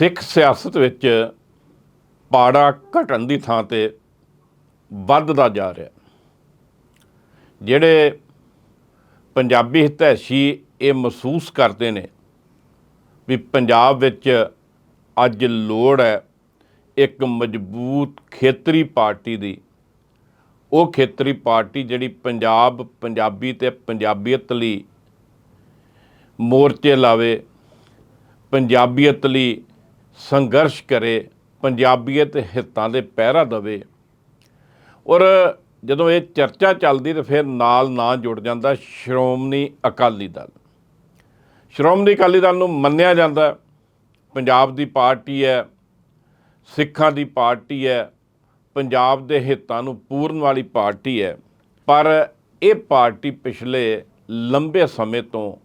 ਸਿੱਖ ਸਿਆਸਤ ਵਿੱਚ ਪਾੜਾ ਘਟਣ ਦੀ ਥਾਂ ਤੇ ਵੱਧਦਾ ਜਾ ਰਿਹਾ ਜਿਹੜੇ ਪੰਜਾਬੀ ਹਿਤੈਸ਼ੀ ਇਹ ਮਹਿਸੂਸ ਕਰਦੇ ਨੇ ਵੀ ਪੰਜਾਬ ਵਿੱਚ ਅੱਜ ਲੋੜ ਹੈ ਇੱਕ ਮਜ਼ਬੂਤ ਖੇਤਰੀ ਪਾਰਟੀ ਦੀ। ਉਹ ਖੇਤਰੀ ਪਾਰਟੀ ਜਿਹੜੀ ਪੰਜਾਬ, ਪੰਜਾਬੀ ਤੇ ਪੰਜਾਬੀਅਤ ਲਈ ਮੋਰਚੇ ਲਾਵੇ, ਪੰਜਾਬੀਅਤ ਲਈ ਸੰਘਰਸ਼ ਕਰੇ, ਪੰਜਾਬੀਅਤ ਹਿੱਤਾਂ ਦੇ ਪਹਿਰਾ ਦਵੇ। ਔਰ ਜਦੋਂ ਇਹ ਚਰਚਾ ਚੱਲਦੀ ਤੇ ਫਿਰ ਨਾਲ ਨਾ ਜੁੜ ਜਾਂਦਾ ਸ਼੍ਰੋਮਣੀ ਅਕਾਲੀ ਦਲ। ਸ਼੍ਰੋਮਣੀ ਅਕਾਲੀ ਦਲ ਨੂੰ ਮੰਨਿਆ ਜਾਂਦਾ। ਪੰਜਾਬ ਦੀ ਪਾਰਟੀ ਹੈ, ਸਿੱਖਾਂ ਦੀ ਪਾਰਟੀ ਹੈ, ਪੰਜਾਬ ਦੇ ਹਿੱਤਾਂ ਨੂੰ ਪੂਰਨ ਵਾਲੀ ਪਾਰਟੀ ਹੈ। ਪਰ ਇਹ ਪਾਰਟੀ ਪਿਛਲੇ ਲੰਬੇ ਸਮੇਂ ਤੋਂ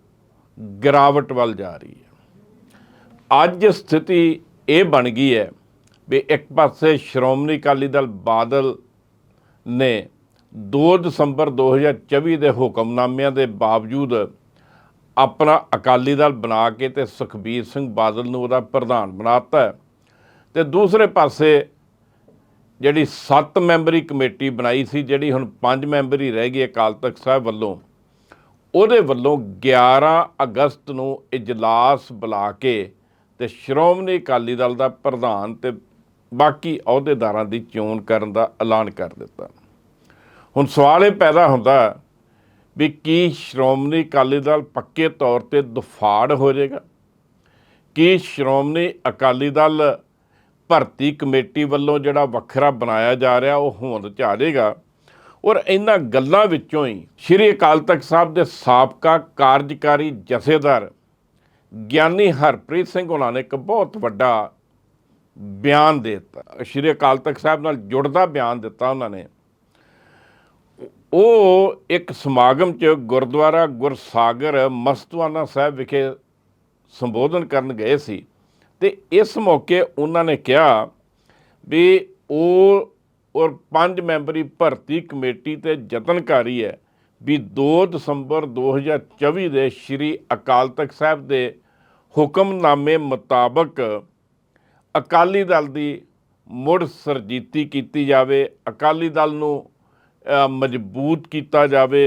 ਗਿਰਾਵਟ ਵੱਲ ਜਾ ਰਹੀ ਹੈ। ਅੱਜ ਸਥਿਤੀ ਇਹ ਬਣ ਗਈ ਹੈ ਵੀ ਇੱਕ ਪਾਸੇ ਸ਼੍ਰੋਮਣੀ ਅਕਾਲੀ ਦਲ ਬਾਦਲ ਨੇ 2 ਦਸੰਬਰ 2024 ਦੇ ਹੁਕਮਨਾਮਿਆਂ ਦੇ ਬਾਵਜੂਦ ਆਪਣਾ ਅਕਾਲੀ ਦਲ ਬਣਾ ਕੇ ਤੇ ਸੁਖਬੀਰ ਸਿੰਘ ਬਾਦਲ ਨੂੰ ਉਹਦਾ ਪ੍ਰਧਾਨ ਬਣਾਤਾ ਹੈ। ਤੇ ਦੂਸਰੇ ਪਾਸੇ ਜਿਹੜੀ 7 ਮੈਂਬਰੀ ਕਮੇਟੀ ਬਣਾਈ ਸੀ, ਜਿਹੜੀ ਹੁਣ 5 ਮੈਂਬਰੀ ਰਹਿ ਗਈ ਅਕਾਲ ਤਖਤ ਸਾਹਿਬ ਵੱਲੋਂ, ਉਹਦੇ ਵੱਲੋਂ 11 ਅਗਸਤ ਨੂੰ ਇਜਲਾਸ ਬੁਲਾ ਕੇ ਤੇ ਸ਼੍ਰੋਮਣੀ ਅਕਾਲੀ ਦਲ ਦਾ ਪ੍ਰਧਾਨ ਤੇ ਬਾਕੀ ਅਹੁਦੇਦਾਰਾਂ ਦੀ ਚੋਣ ਕਰਨ ਦਾ ਐਲਾਨ ਕਰ ਦਿੱਤਾ। ਹੁਣ ਸਵਾਲ ਇਹ ਪੈਦਾ ਹੁੰਦਾ ਵੀ ਕੀ ਸ਼੍ਰੋਮਣੀ ਅਕਾਲੀ ਦਲ ਪੱਕੇ ਤੌਰ ਤੇ ਦੁਫਾੜ ਹੋ ਜਾਏਗਾ? ਕੀ ਸ਼੍ਰੋਮਣੀ ਅਕਾਲੀ ਦਲ ਭਰਤੀ ਕਮੇਟੀ ਵੱਲੋਂ ਜਿਹੜਾ ਵੱਖਰਾ ਬਣਾਇਆ ਜਾ ਰਿਹਾ ਉਹ ਹੋਂਦ ਚ ਆ ਜਾਏਗਾ? ਔਰ ਇਹਨਾਂ ਗੱਲਾਂ ਵਿੱਚੋਂ ਹੀ ਸ਼੍ਰੀ ਅਕਾਲ ਤਖਤ ਸਾਹਿਬ ਦੇ ਸਾਬਕਾ ਕਾਰਜਕਾਰੀ ਜਥੇਦਾਰ ਗਿਆਨੀ ਹਰਪ੍ਰੀਤ ਸਿੰਘ ਉਹਨਾਂ ਨੇ ਇੱਕ ਬਹੁਤ ਵੱਡਾ ਬਿਆਨ ਦੇ ਦਿੱਤਾ। ਸ਼੍ਰੀ ਅਕਾਲ ਤਖਤ ਸਾਹਿਬ ਨਾਲ ਜੁੜਦਾ ਬਿਆਨ ਦਿੱਤਾ ਉਹਨਾਂ ਨੇ। ਉਹ ਇੱਕ ਸਮਾਗਮ 'ਚ ਗੁਰਦੁਆਰਾ ਗੁਰਸਾਗਰ ਮਸਤਵਾਨਾ ਸਾਹਿਬ ਵਿਖੇ ਸੰਬੋਧਨ ਕਰਨ ਗਏ ਸੀ ਤੇ ਇਸ ਮੌਕੇ ਉਹਨਾਂ ਨੇ ਕਿਹਾ ਵੀ ਉਹ ਔਰ ਪੰਜ ਮੈਂਬਰੀ ਭਰਤੀ ਕਮੇਟੀ ਤੇ ਯਤਨਕਾਰੀ ਹੈ ਵੀ 2 ਦਸੰਬਰ 2024 ਦੇ ਸ਼੍ਰੀ ਅਕਾਲ ਤਖਤ ਸਾਹਿਬ ਦੇ ਹੁਕਮਨਾਮੇ ਮੁਤਾਬਕ ਅਕਾਲੀ ਦਲ ਦੀ ਮੁੜ ਸਰਜੀਤੀ ਕੀਤੀ ਜਾਵੇ, ਅਕਾਲੀ ਦਲ ਨੂੰ ਮਜ਼ਬੂਤ ਕੀਤਾ ਜਾਵੇ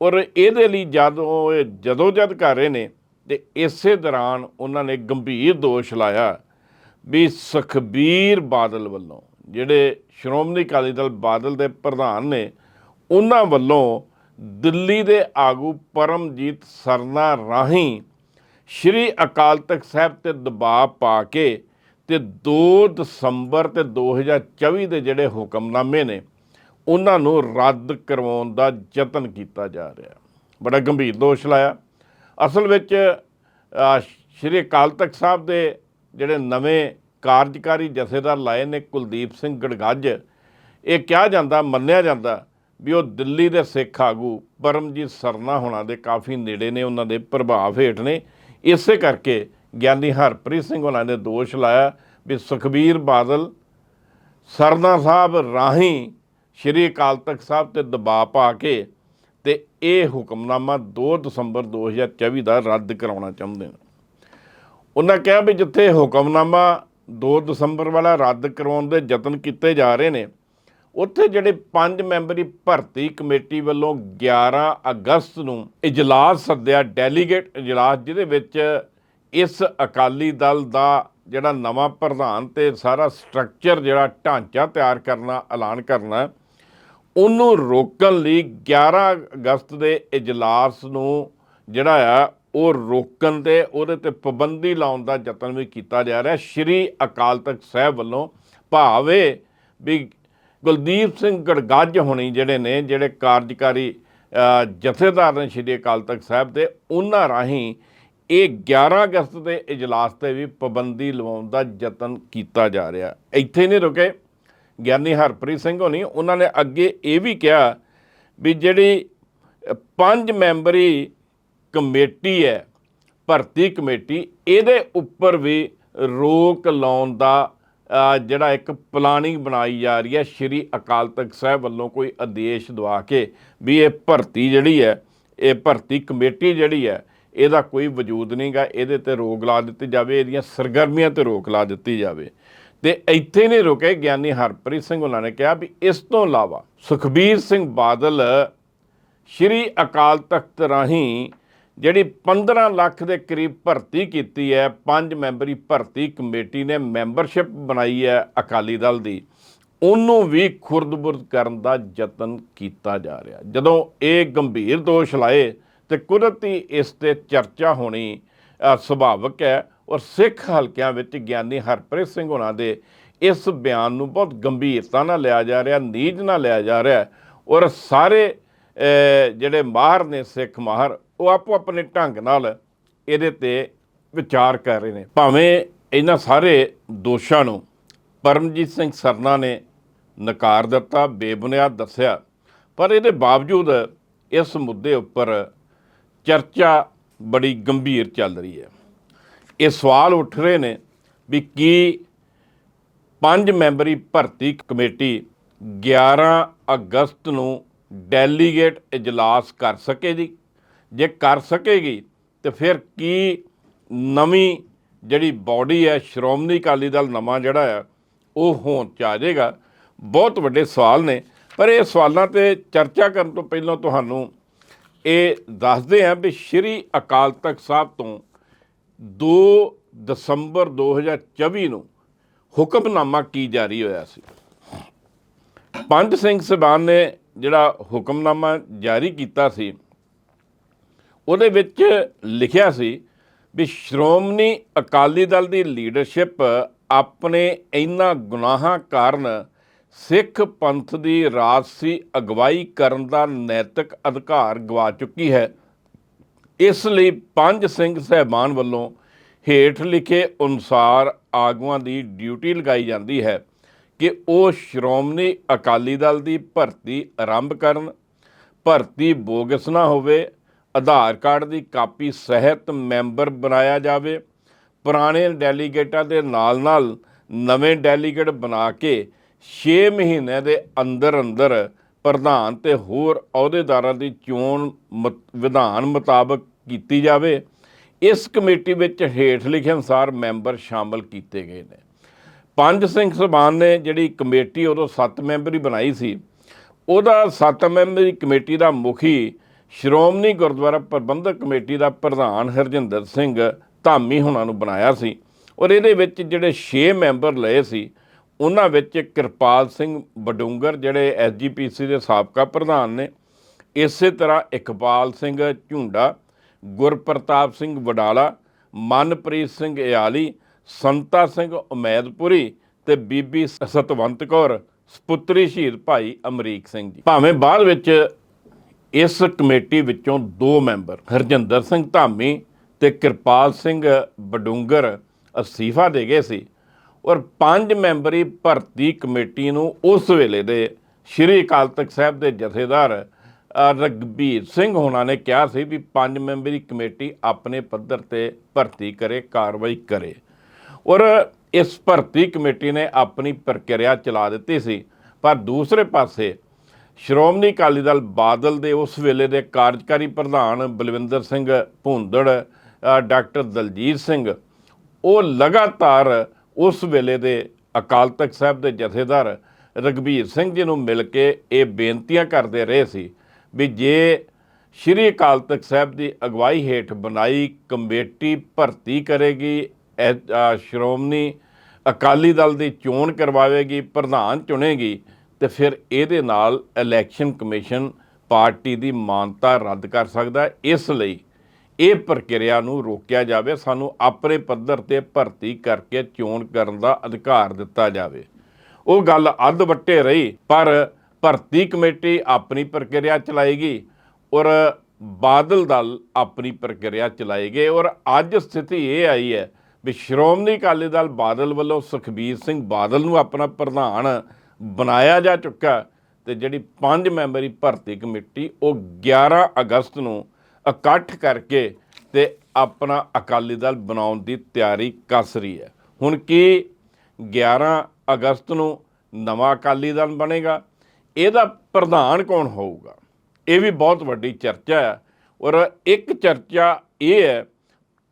ਔਰ ਇਹਦੇ ਲਈ ਜਦੋਂ ਇਹ ਜਦੋਂ ਜਦ ਕਰ ਰਹੇ ਨੇ ਤੇ ਇਸੇ ਦੌਰਾਨ ਉਹਨਾਂ ਨੇ ਗੰਭੀਰ ਦੋਸ਼ ਲਾਇਆ ਵੀ ਸੁਖਬੀਰ ਬਾਦਲ ਵੱਲੋਂ, ਜਿਹੜੇ ਸ਼੍ਰੋਮਣੀ ਅਕਾਲੀ ਦਲ ਬਾਦਲ ਦੇ ਪ੍ਰਧਾਨ ਨੇ, ਉਹਨਾਂ ਵੱਲੋਂ ਦਿੱਲੀ ਦੇ ਆਗੂ ਪਰਮਜੀਤ ਸਰਨਾ ਰਾਹੀਂ ਸ਼੍ਰੀ ਅਕਾਲ ਤਖਤ ਸਾਹਿਬ ਤੇ ਦਬਾਅ ਪਾ ਕੇ ਤੇ 2 ਦਸੰਬਰ ਤੇ 2024 ਦੇ ਜਿਹੜੇ ਹੁਕਮਨਾਮੇ ਨੇ, ਉਹਨਾਂ ਨੂੰ ਰੱਦ ਕਰਵਾਉਣ ਦਾ ਯਤਨ ਕੀਤਾ ਜਾ ਰਿਹਾ ਬੜਾ ਗੰਭੀਰ ਦੋਸ਼ ਲਾਇਆ। ਅਸਲ ਵਿੱਚ ਸ਼੍ਰੀ ਅਕਾਲ ਤਖਤ ਸਾਹਿਬ ਦੇ ਜਿਹੜੇ ਨਵੇਂ ਕਾਰਜਕਾਰੀ ਜਥੇਦਾਰ ਲਾਏ ਨੇ, ਕੁਲਦੀਪ ਸਿੰਘ ਗੜਗੱਜ, ਇਹ ਕਿਹਾ ਜਾਂਦਾ, ਮੰਨਿਆ ਜਾਂਦਾ ਵੀ ਉਹ ਦਿੱਲੀ ਦੇ ਸਿੱਖ ਆਗੂ ਪਰਮਜੀਤ ਸਰਨਾ ਹੋਣਾ ਦੇ ਕਾਫੀ ਨੇੜੇ ਨੇ, ਉਹਨਾਂ ਦੇ ਪ੍ਰਭਾਵ ਹੇਠ ਨੇ। ਇਸੇ ਕਰਕੇ ਗਿਆਨੀ ਹਰਪ੍ਰੀਤ ਸਿੰਘ ਉਹਨਾਂ ਨੇ ਦੋਸ਼ ਲਾਇਆ ਵੀ ਸੁਖਬੀਰ ਬਾਦਲ ਸਰਨਾ ਸਾਹਿਬ ਰਾਹੀਂ ਸ਼੍ਰੀ ਅਕਾਲ ਤਖਤ ਸਾਹਿਬ ਤੇ ਦਬਾਅ ਪਾ ਕੇ ਤੇ ਇਹ ਹੁਕਮਨਾਮਾ 2 ਦਸੰਬਰ 2024 ਦਾ ਰੱਦ ਕਰਾਉਣਾ ਚਾਹੁੰਦੇ ਨੇ। ਉਹਨਾਂ ਕਿਹਾ ਵੀ ਜਿੱਥੇ ਹੁਕਮਨਾਮਾ 2 ਦਸੰਬਰ ਵਾਲਾ ਰੱਦ ਕਰਵਾਉਣ ਦੇ ਯਤਨ ਕੀਤੇ ਜਾ ਰਹੇ ਨੇ ਉੱਥੇ ਜਿਹੜੇ ਪੰਜ ਮੈਂਬਰੀ ਭਰਤੀ ਕਮੇਟੀ ਵੱਲੋਂ 11 ਅਗਸਤ ਨੂੰ ਇਜਲਾਸ ਸੱਦਿਆ ਡੈਲੀਗੇਟ ਇਜਲਾਸ, ਜਿਹਦੇ ਵਿੱਚ ਇਸ ਅਕਾਲੀ ਦਲ ਦਾ ਜਿਹੜਾ ਨਵਾਂ ਪ੍ਰਧਾਨ ਤੇ ਸਾਰਾ ਸਟਰਕਚਰ ਜਿਹੜਾ ਢਾਂਚਾ ਤਿਆਰ ਕਰਨਾ, ਐਲਾਨ ਕਰਨਾ, ਉਹਨੂੰ ਰੋਕਣ ਲਈ 11 ਅਗਸਤ ਦੇ ਇਜਲਾਸ ਨੂੰ ਜਿਹੜਾ ਆ, ਉਹ ਰੋਕਣ ਤੇ ਉਹਦੇ ਤੇ ਪਾਬੰਦੀ ਲਾਉਣ ਦਾ ਯਤਨ ਵੀ ਕੀਤਾ ਜਾ ਰਿਹਾ। ਸ਼੍ਰੀ ਅਕਾਲ ਤਖਤ ਸਾਹਿਬ ਵੱਲੋਂ ਭਾਵੇਂ ਵੀ ਕੁਲਦੀਪ ਸਿੰਘ ਗੜਗੱਜ ਹੋਣੀ ਜਿਹੜੇ ਨੇ, ਜਿਹੜੇ ਕਾਰਜਕਾਰੀ ਜਥੇਦਾਰ ਨੇ ਸ਼੍ਰੀ ਅਕਾਲ ਤਖਤ ਸਾਹਿਬ ਦੇ, ਉਹਨਾਂ ਰਾਹੀਂ ਇਹ 11 ਅਗਸਤ ਦੇ ਇਜਲਾਸ ਤੇ ਵੀ ਪਾਬੰਦੀ ਲਵਾਉਣ ਦਾ ਯਤਨ ਕੀਤਾ ਜਾ ਰਿਹਾ। ਇੱਥੇ ਨਹੀਂ ਰੁਕੇ। ਗਿਆਨੀ ਹਰਪ੍ਰੀਤ ਸਿੰਘ ਹੋਣੀ, ਉਹਨਾਂ ਨੇ ਅੱਗੇ ਇਹ ਵੀ ਕਿਹਾ ਵੀ ਜਿਹੜੀ ਪੰਜ ਮੈਂਬਰੀ ਕਮੇਟੀ ਹੈ, ਭਰਤੀ ਕਮੇਟੀ, ਇਹਦੇ ਉੱਪਰ ਵੀ ਰੋਕ ਲਾਉਣ ਦਾ ਜਿਹੜਾ ਇੱਕ ਪਲਾਨਿੰਗ ਬਣਾਈ ਜਾ ਰਹੀ ਹੈ, ਸ਼੍ਰੀ ਅਕਾਲ ਤਖਤ ਸਾਹਿਬ ਵੱਲੋਂ ਕੋਈ ਆਦੇਸ਼ ਦਵਾ ਕੇ ਵੀ ਇਹ ਭਰਤੀ ਜਿਹੜੀ ਹੈ, ਇਹ ਭਰਤੀ ਕਮੇਟੀ ਜਿਹੜੀ ਹੈ, ਇਹਦਾ ਕੋਈ ਵਜੂਦ ਨਹੀਂਗਾ ਇਹਦੇ ਤੇ ਰੋਕ ਲਾ ਦਿੱਤੀ ਜਾਵੇ, ਇਹਦੀਆਂ ਸਰਗਰਮੀਆਂ ਤੇ ਰੋਕ ਲਾ ਦਿੱਤੀ ਜਾਵੇ। ਤੇ ਇੱਥੇ ਨਹੀਂ ਰੁਕੇ ਗਿਆਨੀ ਹਰਪ੍ਰੀਤ ਸਿੰਘ ਉਹਨਾਂ ਨੇ ਕਿਹਾ ਵੀ ਇਸ ਤੋਂ ਇਲਾਵਾ ਸੁਖਬੀਰ ਸਿੰਘ ਬਾਦਲ ਸ਼੍ਰੀ ਅਕਾਲ ਤਖਤ ਰਾਹੀਂ ਜਿਹੜੀ 15 ਲੱਖ ਦੇ ਕਰੀਬ ਭਰਤੀ ਕੀਤੀ ਹੈ ਪੰਜ ਮੈਂਬਰੀ ਭਰਤੀ ਕਮੇਟੀ ਨੇ ਮੈਂਬਰਸ਼ਿਪ ਬਣਾਈ ਹੈ ਅਕਾਲੀ ਦਲ ਦੀ। ਉਹਨੂੰ ਵੀ ਖੁਰਦ-ਬੁਰਦ ਕਰਨ ਦਾ ਯਤਨ ਕੀਤਾ ਜਾ ਰਿਹਾ। ਜਦੋਂ ਇਹ ਗੰਭੀਰ ਦੋਸ਼ ਲਾਏ ਤੇ ਕੁਦਰਤੀ ਇਸ ਤੇ ਚਰਚਾ ਹੋਣੀ ਅ, ਸੁਭਾਵਿਕ ਹੈ ਔਰ ਸਿੱਖ ਹਲਕਿਆਂ ਵਿੱਚ ਗਿਆਨੀ ਹਰਪ੍ਰੀਤ ਸਿੰਘ ਹੋਣਾ ਦੇ ਇਸ ਬਿਆਨ ਨੂੰ ਬਹੁਤ ਗੰਭੀਰਤਾ ਨਾਲ ਲਿਆ ਜਾ ਰਿਹਾ ਨੀਜ ਨਾਲ ਲਿਆ ਜਾ ਰਿਹਾ ਔਰ ਸਾਰੇ ਜਿਹੜੇ ਮਾਹਰ ਨੇ ਸਿੱਖ ਮਾਹਰ ਉਹ ਆਪੋ ਆਪਣੇ ਢੰਗ ਨਾਲ ਇਹਦੇ ਤੇ ਵਿਚਾਰ ਕਰ ਰਹੇ ਨੇ। ਭਾਵੇਂ ਇਹਨਾਂ ਸਾਰੇ ਦੋਸ਼ਾਂ ਨੂੰ ਪਰਮਜੀਤ ਸਿੰਘ ਸਰਨਾ ਨੇ ਨਕਾਰ ਦਿੱਤਾ, ਬੇਬੁਨਿਆਦ ਦੱਸਿਆ, ਪਰ ਇਹਦੇ ਬਾਵਜੂਦ ਇਸ ਮੁੱਦੇ ਉੱਪਰ ਚਰਚਾ ਬੜੀ ਗੰਭੀਰ ਚੱਲ ਰਹੀ ਹੈ। ਇਹ ਸਵਾਲ ਉੱਠ ਰਹੇ ਨੇ ਵੀ ਕੀ ਪੰਜ ਮੈਂਬਰੀ ਭਰਤੀ ਕਮੇਟੀ 11 ਅਗਸਤ ਨੂੰ ਡੈਲੀਗੇਟ ਇਜਲਾਸ ਕਰ ਸਕੇਗੀ ਜੇ ਕਰ ਸਕੇਗੀ ਤੇ ਫਿਰ ਕੀ ਨਵੀਂ ਜਿਹੜੀ ਬਾਡੀ ਹੈ, ਸ਼੍ਰੋਮਣੀ ਅਕਾਲੀ ਦਲ ਨਵਾਂ ਜਿਹੜਾ ਹੈ ਉਹ ਹੋਣ ਚ ਆ ਜਾਏਗਾ। ਬਹੁਤ ਵੱਡੇ ਸਵਾਲ ਨੇ, ਪਰ ਇਹ ਸਵਾਲਾਂ ਤੇ ਚਰਚਾ ਕਰਨ ਤੋਂ ਪਹਿਲਾਂ ਤੁਹਾਨੂੰ ਇਹ ਦੱਸਦੇ ਹਾਂ ਵੀ ਸ਼੍ਰੀ ਅਕਾਲ ਤਖਤ ਸਾਹਿਬ ਤੋਂ 2 ਦਸੰਬਰ 2024 ਨੂੰ ਹੁਕਮਨਾਮਾ ਕੀ ਜਾਰੀ ਹੋਇਆ ਸੀ? ਪੰਜ ਸਿੰਘ ਸਬਾਨ ਨੇ ਜਿਹੜਾ ਹੁਕਮਨਾਮਾ ਜਾਰੀ ਕੀਤਾ ਸੀ ਉਹਦੇ ਵਿੱਚ ਲਿਖਿਆ ਸੀ ਵੀ ਸ਼੍ਰੋਮਣੀ ਅਕਾਲੀ ਦਲ ਦੀ ਲੀਡਰਸ਼ਿਪ ਆਪਣੇ ਇਹਨਾਂ ਗੁਨਾਹਾਂ ਕਾਰਨ ਸਿੱਖ ਪੰਥ ਦੀ ਰਾਜਸੀ ਅਗਵਾਈ ਕਰਨ ਦਾ ਨੈਤਿਕ ਅਧਿਕਾਰ ਗਵਾ ਚੁੱਕੀ ਹੈ। ਇਸ ਲਈ ਪੰਜ ਸਿੰਘ ਸਹਿਬਾਨ ਵੱਲੋਂ ਹੇਠ ਲਿਖੇ ਅਨੁਸਾਰ ਆਗੂਆਂ ਦੀ ਡਿਊਟੀ ਲਗਾਈ ਜਾਂਦੀ ਹੈ ਕਿ ਉਹ ਸ਼੍ਰੋਮਣੀ ਅਕਾਲੀ ਦਲ ਦੀ ਭਰਤੀ ਆਰੰਭ ਕਰਨ, ਭਰਤੀ ਬੋਗਸ ਨਾ ਹੋਵੇ ਆਧਾਰ ਕਾਰਡ ਦੀ ਕਾਪੀ ਸਹਿਤ ਮੈਂਬਰ ਬਣਾਇਆ ਜਾਵੇ। ਪੁਰਾਣੇ ਡੈਲੀਗੇਟਾਂ ਦੇ ਨਾਲ-ਨਾਲ ਨਵੇਂ ਡੈਲੀਗੇਟ ਬਣਾ ਕੇ 6 ਮਹੀਨੇ ਦੇ ਅੰਦਰ ਅੰਦਰ ਪ੍ਰਧਾਨ ਤੇ ਹੋਰ ਅਹੁਦੇਦਾਰਾਂ ਦੀ ਚੋਣ ਮਤ- ਵਿਧਾਨ ਮੁਤਾਬਕ ਕੀਤੀ ਜਾਵੇ। ਇਸ ਕਮੇਟੀ ਵਿੱਚ ਹੇਠ ਲਿਖੇ ਅਨੁਸਾਰ ਮੈਂਬਰ ਸ਼ਾਮਲ ਕੀਤੇ ਗਏ ਨੇ। ਪੰਜ ਸਿੰਘ ਸਭਾਨ ਨੇ ਜਿਹੜੀ ਕਮੇਟੀ ਉਦੋਂ 7 ਮੈਂਬਰੀ ਬਣਾਈ ਸੀ, ਉਹਦਾ 7 ਮੈਂਬਰੀ ਕਮੇਟੀ ਦਾ ਮੁਖੀ ਸ਼੍ਰੋਮਣੀ ਗੁਰਦੁਆਰਾ ਪ੍ਰਬੰਧਕ ਕਮੇਟੀ ਦਾ ਪ੍ਰਧਾਨ ਹਰਜਿੰਦਰ ਸਿੰਘ ਧਾਮੀ ਹੁਣਾਂ ਨੂੰ ਬਣਾਇਆ ਸੀ ਔਰ ਇਹਦੇ ਵਿੱਚ ਜਿਹੜੇ 6 ਮੈਂਬਰ ਲਏ ਸੀ, ਉਹਨਾਂ ਵਿੱਚ ਕਿਰਪਾਲ ਸਿੰਘ ਬਡੂੰਗਰ ਜਿਹੜੇ ਐਸਜੀਪੀਸੀ ਦੇ ਸਾਬਕਾ ਪ੍ਰਧਾਨ ਨੇ, ਇਸੇ ਤਰ੍ਹਾਂ ਇਕਬਾਲ ਸਿੰਘ ਝੁੰਡਾ, ਗੁਰਪ੍ਰਤਾਪ ਸਿੰਘ ਵਡਾਲਾ, ਮਨਪ੍ਰੀਤ ਸਿੰਘ ਇਆਲੀ, ਸੰਤਾ ਸਿੰਘ ਉਮੈਦਪੁਰੀ ਤੇ ਬੀਬੀ ਸਤਵੰਤ ਕੌਰ, ਸਪੁੱਤਰੀ ਸ਼ਹੀਦ ਭਾਈ ਅਮਰੀਕ ਸਿੰਘ ਜੀ। ਭਾਵੇਂ ਬਾਅਦ ਵਿੱਚ ਇਸ ਕਮੇਟੀ ਵਿੱਚੋਂ ਦੋ ਮੈਂਬਰ ਹਰਜਿੰਦਰ ਸਿੰਘ ਧਾਮੀ ਤੇ ਕਿਰਪਾਲ ਸਿੰਘ ਬਡੂੰਗਰ ਅਸਤੀਫਾ ਦੇ ਗਏ ਸੀ ਔਰ ਪੰਜ ਮੈਂਬਰੀ ਭਰਤੀ ਕਮੇਟੀ ਨੂੰ ਉਸ ਵੇਲੇ ਦੇ ਸ਼੍ਰੀ ਅਕਾਲ ਤਖਤ ਸਾਹਿਬ ਦੇ ਜਥੇਦਾਰ ਅ, ਰਘਬੀਰ ਸਿੰਘ ਹੋਣਾ ਨੇ ਕਿਹਾ ਸੀ ਵੀ ਪੰਜ ਮੈਂਬਰੀ ਕਮੇਟੀ ਆਪਣੇ ਪੱਧਰ ਤੇ ਭਰਤੀ ਕਰੇ ਕਾਰਵਾਈ ਕਰੇ। ਔਰ ਇਸ ਭਰਤੀ ਕਮੇਟੀ ਨੇ ਆਪਣੀ ਪ੍ਰਕਿਰਿਆ ਚਲਾ ਦਿੱਤੀ ਸੀ। ਪਰ ਦੂਸਰੇ ਪਾਸੇ ਸ਼੍ਰੋਮਣੀ ਅਕਾਲੀ ਦਲ ਬਾਦਲ ਦੇ ਉਸ ਵੇਲੇ ਦੇ ਕਾਰਜਕਾਰੀ ਪ੍ਰਧਾਨ ਬਲਵਿੰਦਰ ਸਿੰਘ ਭੁੰਦੜ ਡਾਕਟਰ ਦਲਜੀਤ ਸਿੰਘ, ਉਹ ਲਗਾਤਾਰ ਉਸ ਵੇਲੇ ਦੇ ਅਕਾਲ ਤਖਤ ਸਾਹਿਬ ਦੇ ਜਥੇਦਾਰ ਰਗਵੀਰ ਸਿੰਘ ਜੀ ਨੂੰ ਮਿਲ ਕੇ ਇਹ ਬੇਨਤੀਆਂ ਕਰਦੇ ਰਹੇ ਸੀ ਵੀ ਜੇ ਸ਼੍ਰੀ ਅਕਾਲ ਤਖਤ ਸਾਹਿਬ ਦੀ ਅਗਵਾਈ ਹੇਠ ਬਣਾਈ ਕਮੇਟੀ ਭਰਤੀ ਕਰੇਗੀ ਸ਼੍ਰੋਮਣੀ ਅਕਾਲੀ ਦਲ ਦੀ ਚੋਣ ਕਰਵਾਵੇਗੀ, ਪ੍ਰਧਾਨ ਚੁਣੇਗੀ ਤੇ ਫਿਰ ਇਹਦੇ ਨਾਲ ਇਲੈਕਸ਼ਨ ਕਮਿਸ਼ਨ ਪਾਰਟੀ ਦੀ ਮਾਨਤਾ ਰੱਦ ਕਰ ਸਕਦਾ ਇਸ ਲਈ ਇਹ ਪ੍ਰਕਿਰਿਆ ਨੂੰ ਰੋਕਿਆ ਜਾਵੇ, ਸਾਨੂੰ ਆਪਣੇ ਪੱਧਰ ਤੇ ਭਰਤੀ ਕਰਕੇ ਚੋਣ ਕਰਨ ਦਾ ਅਧਿਕਾਰ ਦਿੱਤਾ ਜਾਵੇ। ਉਹ ਗੱਲ ਅੱਧ ਵੱਟੇ ਰਹੀ, ਪਰ ਭਰਤੀ ਕਮੇਟੀ ਆਪਣੀ ਪ੍ਰਕਿਰਿਆ ਚਲਾਏਗੀ ਔਰ ਬਾਦਲ ਦਲ ਆਪਣੀ ਪ੍ਰਕਿਰਿਆ ਚਲਾਏਗੇ ਔਰ ਅੱਜ ਸਥਿਤੀ ਇਹ ਆਈ ਹੈ ਵੀ ਸ਼੍ਰੋਮਣੀ ਅਕਾਲੀ ਦਲ ਬਾਦਲ ਵੱਲੋਂ ਸੁਖਬੀਰ ਸਿੰਘ ਬਾਦਲ ਨੂੰ ਆਪਣਾ ਪ੍ਰਧਾਨ ਬਣਾਇਆ ਜਾ ਚੁੱਕਾ ਤੇ ਜਿਹੜੀ ਪੰਜ ਮੈਂਬਰੀ ਭਰਤੀ ਕਮੇਟੀ ਉਹ 11 ਅਗਸਤ ਨੂੰ ਇਕੱਠ ਕਰਕੇ ਤੇ ਆਪਣਾ ਅਕਾਲੀ ਦਲ ਬਣਾਉਣ ਦੀ ਤਿਆਰੀ ਕੱਸ ਰਹੀ ਹੈ। ਹੁਣ ਕੀ 11 ਅਗਸਤ ਨੂੰ ਨਵਾਂ ਅਕਾਲੀ ਦਲ ਬਣੇਗਾ? ਇਹਦਾ ਪ੍ਰਧਾਨ ਕੌਣ ਹੋਊਗਾ? ਇਹ ਵੀ ਬਹੁਤ ਵੱਡੀ ਚਰਚਾ ਹੈ ਔਰ ਇੱਕ ਚਰਚਾ ਇਹ ਹੈ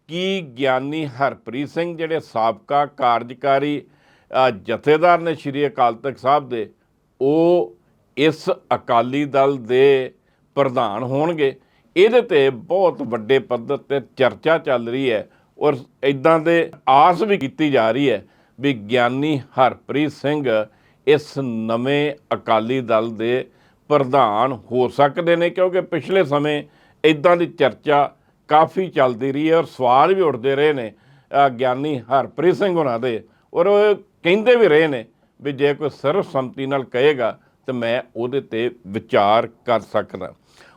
ਕਿ ਗਿਆਨੀ ਹਰਪ੍ਰੀਤ ਸਿੰਘ ਜਿਹੜੇ ਸਾਬਕਾ ਕਾਰਜਕਾਰੀ ਜਥੇਦਾਰ ਨੇ ਸ਼੍ਰੀ ਅਕਾਲ ਤਖਤ ਸਾਹਿਬ ਦੇ, ਉਹ ਇਸ ਅਕਾਲੀ ਦਲ ਦੇ ਪ੍ਰਧਾਨ ਹੋਣਗੇ। ਇਹਦੇ ਤੇ ਬਹੁਤ ਵੱਡੇ ਪੱਧਰ ਤੇ ਚਰਚਾ ਚੱਲ ਰਹੀ ਹੈ ਔਰ ਇਦਾਂ ਦੇ ਆਸ ਵੀ ਕੀਤੀ ਜਾ ਰਹੀ ਹੈ ਵੀ ਗਿਆਨੀ ਹਰਪ੍ਰੀਤ ਸਿੰਘ ਇਸ ਨਵੇਂ ਅਕਾਲੀ ਦਲ ਦੇ ਪ੍ਰਧਾਨ ਹੋ ਸਕਦੇ ਨੇ, ਕਿਉਂਕਿ ਪਿਛਲੇ ਸਮੇਂ ਇਦਾਂ ਦੀ ਚਰਚਾ ਕਾਫੀ ਚੱਲਦੀ ਰਹੀ ਹੈ ਔਰ ਸਵਾਲ ਵੀ ਉੱਠਦੇ ਰਹੇ ਨੇ ਗਿਆਨੀ ਹਰਪ੍ਰੀਤ ਸਿੰਘ ਉਹਨਾਂ ਦੇ। ਔਰ ਕਹਿੰਦੇ ਵੀ ਰਹੇ ਨੇ ਵੀ ਜੇ ਕੋਈ ਸਰਵਸੰਮਤੀ ਨਾਲ ਕਹੇਗਾ ਤਾਂ ਮੈਂ ਉਹਦੇ ਤੇ ਵਿਚਾਰ ਕਰ ਸਕਦਾ।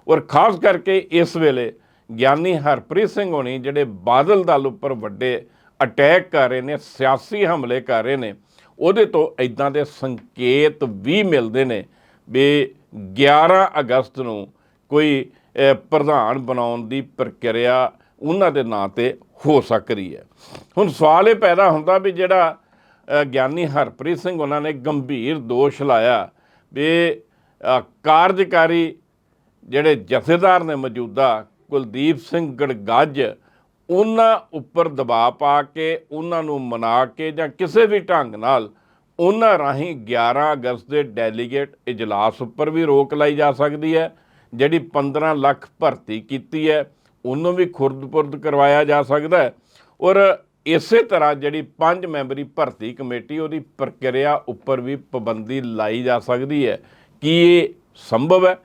ਔਰ ਖਾਸ ਕਰਕੇ ਇਸ ਵੇਲੇ ਗਿਆਨੀ ਹਰਪ੍ਰੀਤ ਸਿੰਘ ਹੋਣੀ ਜਿਹੜੇ ਬਾਦਲ ਦਲ ਉੱਪਰ ਵੱਡੇ ਅਟੈਕ ਕਰ ਰਹੇ ਨੇ, ਸਿਆਸੀ ਹਮਲੇ ਕਰ ਰਹੇ ਨੇ, ਉਹਦੇ ਤੋਂ ਇਦਾਂ ਦੇ ਸੰਕੇਤ ਵੀ ਮਿਲਦੇ ਨੇ ਵੀ 11 ਅਗਸਤ ਨੂੰ ਕੋਈ ਪ੍ਰਧਾਨ ਬਣਾਉਣ ਦੀ ਪ੍ਰਕਿਰਿਆ ਉਹਨਾਂ ਦੇ ਨਾਂ ਤੇ ਹੋ ਸਕਦੀ ਹੈ। ਹੁਣ ਸਵਾਲ ਇਹ ਪੈਦਾ ਹੁੰਦਾ ਵੀ ਜਿਹੜਾ ਗਿਆਨੀ ਹਰਪ੍ਰੀਤ ਸਿੰਘ ਉਹਨਾਂ ਨੇ ਗੰਭੀਰ ਦੋਸ਼ ਲਾਇਆ ਵੀ ਕਾਰਜਕਾਰੀ ਜਿਹੜੇ ਜਥੇਦਾਰ ਨੇ ਮੌਜੂਦਾ ਕੁਲਦੀਪ ਸਿੰਘ ਗੜਗੱਜ, ਉਹਨਾਂ ਉੱਪਰ ਦਬਾਅ ਪਾ ਕੇ, ਉਹਨਾਂ ਨੂੰ ਮਨਾ ਕੇ ਜਾਂ ਕਿਸੇ ਵੀ ਢੰਗ ਨਾਲ ਉਹਨਾਂ ਰਾਹੀਂ 11 ਅਗਸਤ ਦੇ ਡੈਲੀਗੇਟ ਇਜਲਾਸ ਉੱਪਰ ਵੀ ਰੋਕ ਲਾਈ ਜਾ ਸਕਦੀ ਹੈ, ਜਿਹੜੀ 15 ਲੱਖ ਭਰਤੀ ਕੀਤੀ ਹੈ, ਉਹਨੂੰ ਵੀ ਖੁਰਦ-ਪੁਰਦ ਕਰਵਾਇਆ ਜਾ ਸਕਦਾ ਹੈ। ਔਰ ਇਸੇ ਤਰ੍ਹਾਂ ਜਿਹੜੀ ਪੰਜ ਮੈਂਬਰੀ ਭਰਤੀ ਕਮੇਟੀ, ਉਹਦੀ ਪ੍ਰਕਿਰਿਆ ਉੱਪਰ ਵੀ ਪਾਬੰਦੀ ਲਾਈ ਜਾ ਸਕਦੀ ਹੈ। ਕੀ ਇਹ ਸੰਭਵ ਹੈ?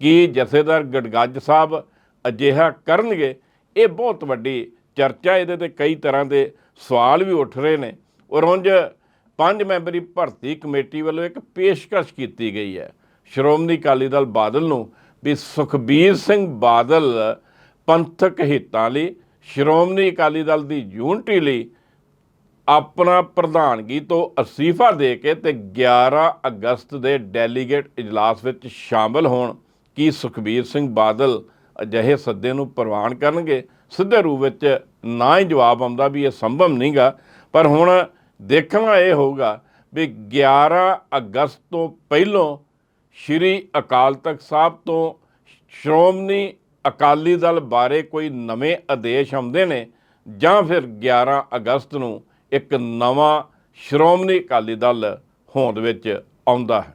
ਕੀ ਜਥੇਦਾਰ ਗੜਗੱਜ ਸਾਹਿਬ ਅਜਿਹਾ ਕਰਨਗੇ? ਇਹ ਬਹੁਤ ਵੱਡੀ ਚਰਚਾ ਇਹਦੇ ਤੇ ਕਈ ਤਰ੍ਹਾਂ ਦੇ ਸਵਾਲ ਵੀ ਉੱਠ ਰਹੇ ਨੇ। ਔਰ ਉਂਝ ਪੰਜ ਮੈਂਬਰੀ ਭਰਤੀ ਕਮੇਟੀ ਵੱਲੋਂ ਇੱਕ ਪੇਸ਼ਕਸ਼ ਕੀਤੀ ਗਈ ਹੈ, ਸ਼੍ਰੋਮਣੀ ਅਕਾਲੀ ਦਲ ਬਾਦਲ ਨੂੰ, ਵੀ ਸੁਖਬੀਰ ਸਿੰਘ ਬਾਦਲ ਪੰਥਕ ਹਿੱਤਾਂ ਲਈ ਸ਼੍ਰੋਮਣੀ ਅਕਾਲੀ ਦਲ ਦੀ ਯੂਨਿਟੀ ਲਈ ਆਪਣਾ ਪ੍ਰਧਾਨਗੀ ਤੋਂ ਅਸਤੀਫਾ ਦੇ ਕੇ ਤੇ 11 ਅਗਸਤ ਦੇ ਡੈਲੀਗੇਟ ਇਜਲਾਸ ਵਿੱਚ ਸ਼ਾਮਲ ਹੋਣ ਕੀ ਸੁਖਬੀਰ ਸਿੰਘ ਬਾਦਲ ਅਜਿਹੇ ਸੱਦੇ ਨੂੰ ਪ੍ਰਵਾਨ ਕਰਨਗੇ? ਸਿੱਧੇ ਰੂਪ ਵਿੱਚ ਨਾ ਹੀ ਜਵਾਬ ਆਉਂਦਾ ਵੀ ਇਹ ਸੰਭਵ ਨਹੀਂਗਾ, ਪਰ ਹੁਣ ਦੇਖਣਾ ਇਹ ਹੋਊਗਾ ਵੀ 11 ਅਗਸਤ ਤੋਂ ਪਹਿਲੋਂ ਸ਼੍ਰੀ ਅਕਾਲ ਤਖਤ ਸਾਹਿਬ ਤੋਂ ਸ਼੍ਰੋਮਣੀ ਅਕਾਲੀ ਦਲ ਬਾਰੇ ਕੋਈ ਨਵੇਂ ਆਦੇਸ਼ ਆਉਂਦੇ ਨੇ ਜਾਂ ਫਿਰ 11 ਅਗਸਤ ਨੂੰ ਇੱਕ ਨਵਾਂ ਸ਼੍ਰੋਮਣੀ ਅਕਾਲੀ ਦਲ ਹੋਂਦ ਵਿੱਚ ਆਉਂਦਾ ਹੈ।